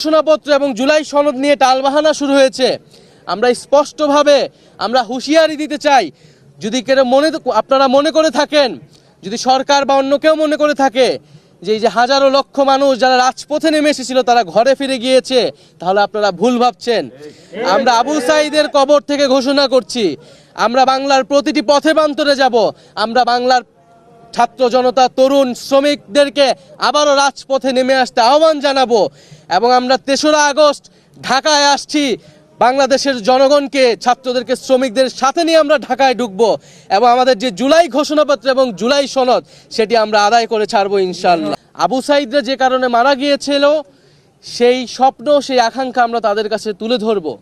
ঘোষণাপত্র এবং জুলাই সনদ নিয়ে টালবাহানা শুরু হয়েছে। আমরা স্পষ্টভাবে আমরা হুঁশিয়ারি দিতে চাই। যদি কেউ মনে, আপনারা মনে করে থাকেন, যদি সরকার বা অন্য কেউ মনে করে থাকে যে এই যে হাজারো লক্ষ মানুষ যারা রাজপথে নেমে এসেছিল, তারা ঘরে ফিরে গিয়েছে, তাহলে আপনারা ভুল ভাবছেন। আমরা আবু সাইদের কবর থেকে ঘোষণা করছি, আমরা বাংলার প্রতিটি পথে প্রান্তরে যাব, আমরা বাংলার ছাত্র জনতা, তরুণ শ্রমিকদেরকে আবারও রাজপথে নেমে আসতে আহ্বান জানাব। এবং আমরা তেসরা আগস্ট ঢাকায় আসছি। বাংলাদেশের জনগণকে, ছাত্রদেরকে, শ্রমিকদের সাথে নিয়ে আমরা ঢাকায় ঢুকবো এবং আমাদের যে জুলাই ঘোষণাপত্র এবং জুলাই সনদ, সেটি আমরা আদায় করে ছাড়বো ইনশাল্লাহ আবু সাইদরা যে কারণে মারা গিয়েছিল, সেই স্বপ্ন, সেই আকাঙ্ক্ষা আমরা তাদের কাছে তুলে ধরবো।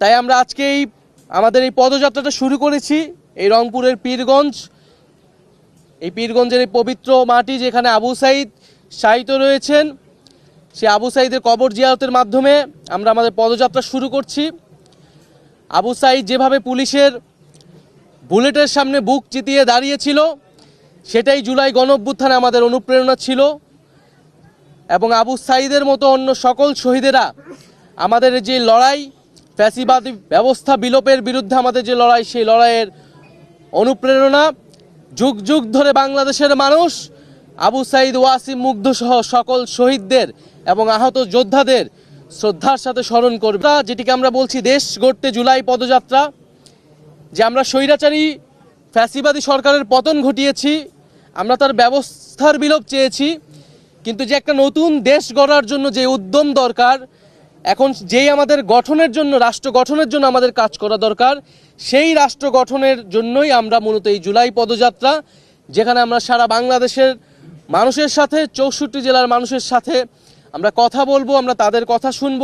তাই আমরা আজকে এই আমাদের এই পদযাত্রাটা শুরু করেছি। এই রংপুরের পীরগঞ্জ, এই পীরগঞ্জের এই পবিত্র মাটি যেখানে আবু সাইদ শায়িত রয়েছেন সে আবু সাইদের কবর জিয়ারতের মাধ্যমে আমরা আমাদের পদযাত্রা শুরু করছি। আবু সাইদ যেভাবে পুলিশের বুলেটের সামনে বুক চিতিয়ে দাঁড়িয়েছিল, সেটাই জুলাই গণঅভ্যুত্থানে আমাদের অনুপ্রেরণা ছিল এবং আবু সাইদের মতো অন্য সকল শহীদেরা আমাদের যে লড়াই, ফ্যাসিবাদী ব্যবস্থা বিলোপের বিরুদ্ধে আমাদের যে লড়াই, সেই লড়াইয়ের অনুপ্রেরণা, যুগ যুগ ধরে বাংলাদেশের মানুষ আবু সাইদ ওয়াসিম মুগ্ধ সহ সকল শহীদদের এবং আহত যোদ্ধাদের শ্রদ্ধার সাথে স্মরণ করবে। যেটিকে আমরা বলছি দেশ গড়তে জুলাই পদযাত্রা, যে আমরা স্বৈরাচারী, ফ্যাসিবাদী সরকারের পতন ঘটিয়েছি, আমরা তার ব্যবস্থার বিলোপ চেয়েছি, কিন্তু যে একটা নতুন দেশ গড়ার জন্য যে উদ্যম দরকার, এখন যেই আমাদের গঠনের জন্য, রাষ্ট্র গঠনের জন্য আমাদের কাজ করা দরকার, সেই রাষ্ট্র গঠনের জন্যই আমরা মূলত এই জুলাই পদযাত্রা, যেখানে আমরা সারা বাংলাদেশের মানুষের সাথে চৌষট্টি জেলার মানুষের সাথে আমরা কথা বলব আমরা তাদের কথা শুনব।